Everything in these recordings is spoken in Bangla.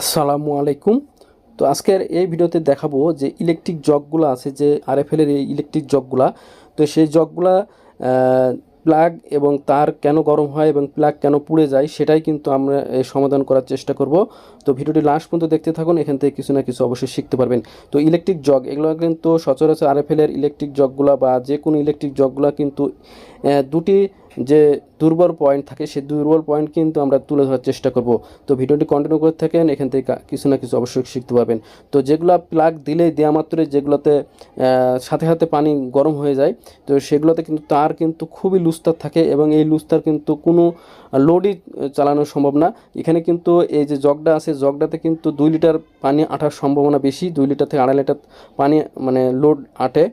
আসসালামু আলাইকুম। তো আজকের এই ভিডিওতে দেখাবো যে ইলেকট্রিক জগগুলো আছে যে আর আরএফএলের এই ইলেকট্রিক জগগুলা। তো সেই জগগুলা প্লাগ এবং তার কেন গরম হয় এবং প্লাগ কেন পুড়ে যায় সেটাই কিন্তু আমরা সমাধান করার চেষ্টা করব। তো ভিডিওটি লাস্ট পর্যন্ত দেখতে থাকুন, এখান থেকে কিছু না কিছু অবশ্যই শিখতে পারবেন। তো ইলেকট্রিক জগ, এগুলো কিন্তু সচরাচর আর আরএফএলের ইলেকট্রিক জগগুলা বা যে কোনো ইলেকট্রিক জগগুলা কিন্তু দুটি যে দুর্বল পয়েন্ট থাকে, সেই দুর্বল পয়েন্ট কিন্তু আমরা তুলে ধরার চেষ্টা করব। তো ভিডিওটি কন্টিনিউ করতে থাকেন, এখান থেকে কিছু না কিছু অবশ্যই শিখতে পারবেন। তো যেগুলো প্লাগ দিলেই দেওয়া মাত্রই যেগুলোতে সাথে সাথে পানি গরম হয়ে যায়, তো সেগুলোতে কিন্তু তার কিন্তু খুবই লুস্তার থাকে এবং এই লুস্তার কিন্তু কোনো লোডই চালানো সম্ভব না। এখানে কিন্তু এই যে জগটা আছে, জগটাতে কিন্তু দুই লিটার পানি আটার সম্ভাবনা বেশি, দুই লিটার থেকে আড়াই লিটার পানি মানে লোড আটে।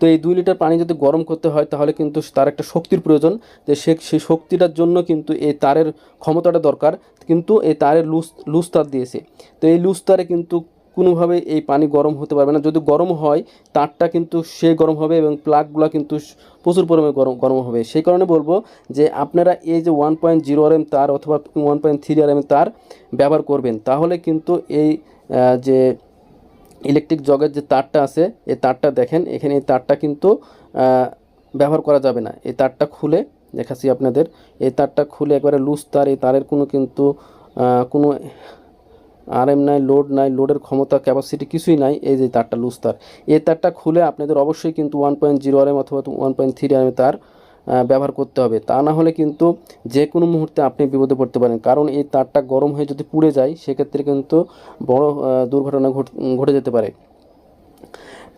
তো এই দুই লিটার পানি যদি গরম করতে হয়, তাহলে কিন্তু তার একটা শক্তির প্রয়োজন। যে সে সেই শক্তিটার জন্য কিন্তু এই তারের ক্ষমতাটা দরকার, কিন্তু এই তারের লুজ লুজ তার দিয়েছে। তো এই লুজ তারে কিন্তু কোনোভাবে এই পানি গরম হতে পারবে না। যদি গরম হয়, তারটা কিন্তু সে গরম হবে এবং প্লাগগুলো কিন্তু প্রচুর পরিমাণে গরম গরম হবে। সেই কারণে বলব যে আপনারা এই যে one point zero R M তার অথবা one point three R M তার ব্যবহার করবেন, তাহলে কিন্তু এই যে ইলেকট্রিক জগের যে তারটা আছে, এই তারটা দেখেন, এখানে এই তারটা কিন্তু ব্যবহার করা যাবে না। এই তারটা খুলে দেখাচ্ছি আপনাদের। এই তারটা খুলে একবারে লুজ তার, এই তারের কোনো কিন্তু কোনো আরএম নাই লোড নাই লোডের ক্ষমতা ক্যাপাসিটি কিছুই নাই, এই যে তারটা লুজ তার। এই তারটা খুলে আপনাদের অবশ্যই কিন্তু ওয়ান পয়েন্ট জিরো আরএম অথবা ওয়ান পয়েন্ট থ্রি আরএম তার ব্যবহার করতে হবে। তা না হলে কিন্তু যে কোনো মুহূর্তে আপনি বিপদে পড়তে পারেন। কারণ এই তারটা গরম হয়ে যদি পুড়ে যায়, সেক্ষেত্রে কিন্তু বড় দুর্ঘটনা ঘট- যেতে পারে।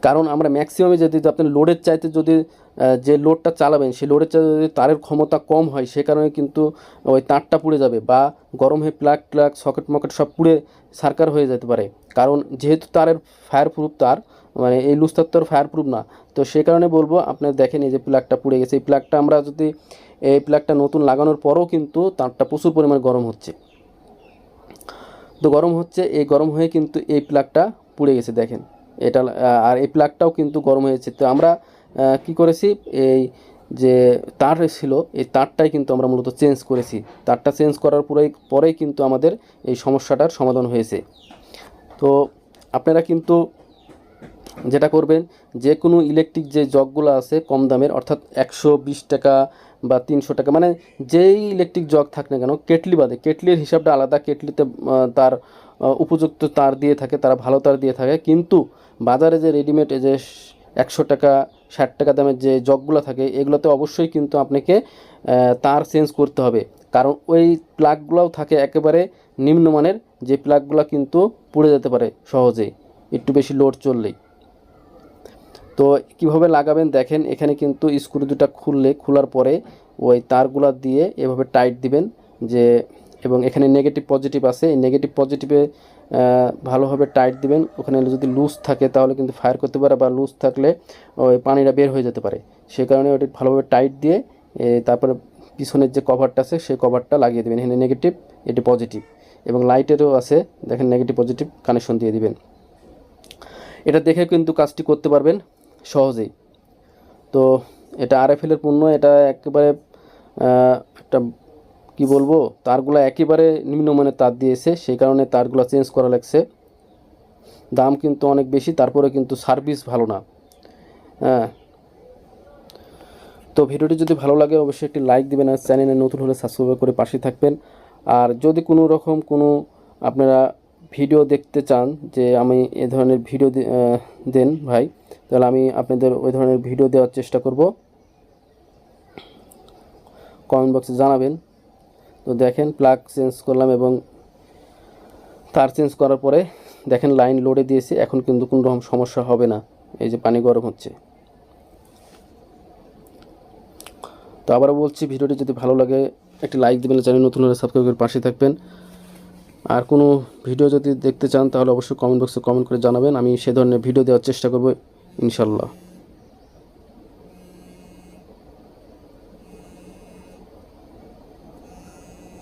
কারণ আমরা ম্যাক্সিমামে যদি আপনি লোডের চাইতে যদি যে লোডটা চালাবেন, সেই লোডের চাইতে যদি তারের ক্ষমতা কম হয়, সে কারণে কিন্তু ওই তারটা পুড়ে যাবে বা গরম হয়ে প্লাগ প্লাগ সকেট মকেট সব পুড়ে সার্কার হয়ে যেতে পারে। কারণ যেহেতু তারের ফায়ার প্রুফ তার মানে এই লুজ তার তো ফায়ার প্রুফ না। তো সে কারণে বলব আপনার দেখেন এই যে প্লাগটা পুড়ে গেছে। এই প্লাগটা আমরা যদি, এই প্লাগটা নতুন লাগানোর পরও কিন্তু তারটা প্রচুর পরিমাণে গরম হচ্ছে। তো গরম হচ্ছে, এই গরম হয়ে কিন্তু এই প্লাগটা পুড়ে গেছে, দেখেন। এটা, আর এই প্লাগটাও কিন্তু গরম হয়েছে। তো আমরা কি করেছি? এই যে তার ছিল, এই তারটাই কিন্তু আমরা মূলত চেঞ্জ করেছি। তারটা চেঞ্জ করার পরেই পরেই কিন্তু আমাদের এই সমস্যাটার সমাধান হয়েছে। তো আপনারা কিন্তু যেটা করবেন যে কোনো ইলেকট্রিক যে জগগুলো আছে কম দামের, অর্থাৎ একশো বিশ টাকা বা তিনশো টাকা মানে যেই ইলেকট্রিক জগ থাক না কেন, কেটলি বাদে, কেটলির হিসাবটা আলাদা, কেটলিতে তার উপযুক্ত তার দিয়ে থাকে, তারা ভালো তার দিয়ে থাকে, কিন্তু বাজারে যে রেডিমেড যে একশো টাকা, ষাট টাকা দামের যে জগগুলো থাকে, এগুলোতে অবশ্যই কিন্তু আপনাকে তার চেঞ্জ করতে হবে। কারণ ওই প্লাগগুলোও থাকে একেবারে নিম্নমানের, যে প্লাগগুলো কিন্তু পুড়ে যেতে পারে সহজেই, একটু বেশি লোড চললেই। তো কীভাবে লাগাবেন দেখেন, এখানে কিন্তু স্ক্রু দুটা খুললে, খোলার পরে ওই তারগুলা দিয়ে এভাবে টাইট দিবেন যে, এবং এখানে নেগেটিভ পজিটিভ আছে, এই নেগেটিভ পজিটিভে ভালোভাবে টাইট দিবেন। ওখানে যদি লুজ থাকে তাহলে কিন্তু ফায়ার করতে পারে বা লুজ থাকলে ওই পানিটা বের হয়ে যেতে পারে। সে কারণে ওটি ভালোভাবে টাইট দিয়ে তারপরে পিছনের যে কভারটা আছে সেই কভারটা লাগিয়ে দেবেন। এখানে নেগেটিভ এটি পজিটিভ এবং লাইটেরও আছে, দেখেন নেগেটিভ পজিটিভ কানেকশন দিয়ে দিবেন। এটা দেখে কিন্তু কাজটি করতে পারবেন। সহজেই। তো এটা আরএফএলের পণ্য, এটা একেবারে একটা, কি বলব, তারগুলো একেবারে নিম্নমানের তার দিয়েছে, সেই কারণে তারগুলো চেঞ্জ করা লাগছে। দাম কিন্তু অনেক বেশি, তারপরে কিন্তু সার্ভিস ভালো না। হ্যাঁ। তো ভিডিওটি যদি ভালো লাগে, অবশ্যই একটি লাইক দিবেন আর চ্যানেলে নতুন হলে সাবস্ক্রাইব করে পাশে থাকবেন। আর যদি কোনো রকম কোনো আপনারা ভিডিও দেখতে চান, যে আমি এ ধরনের ভিডিও দেন ভাই, তাহলে আমি আপনাদের ওই ধরনের ভিডিও দেওয়ার চেষ্টা করব। কমেন্ট বক্সে জানাবেন। তো দেখেন প্লাগ চেঞ্জ করলাম এবং তার চেঞ্জ করার পরে দেখেন লাইন লোডে দিয়েছি, এখন কিন্তু কোনো রকম সমস্যা হবে না। এই যে পানি গরম হচ্ছে। তো আবারও বলছি ভিডিওটি যদি ভালো লাগে, একটি লাইক দেবেন, চ্যানেল নতুন হলে সাবস্ক্রাইব করে পাশে থাকবেন। আর কোনো ভিডিও যদি দেখতে চান, তাহলে অবশ্যই কমেন্ট বক্সে কমেন্ট করে জানাবেন। আমি সে ধরনের ভিডিও দেওয়ার চেষ্টা করব ইনশাল্লাহ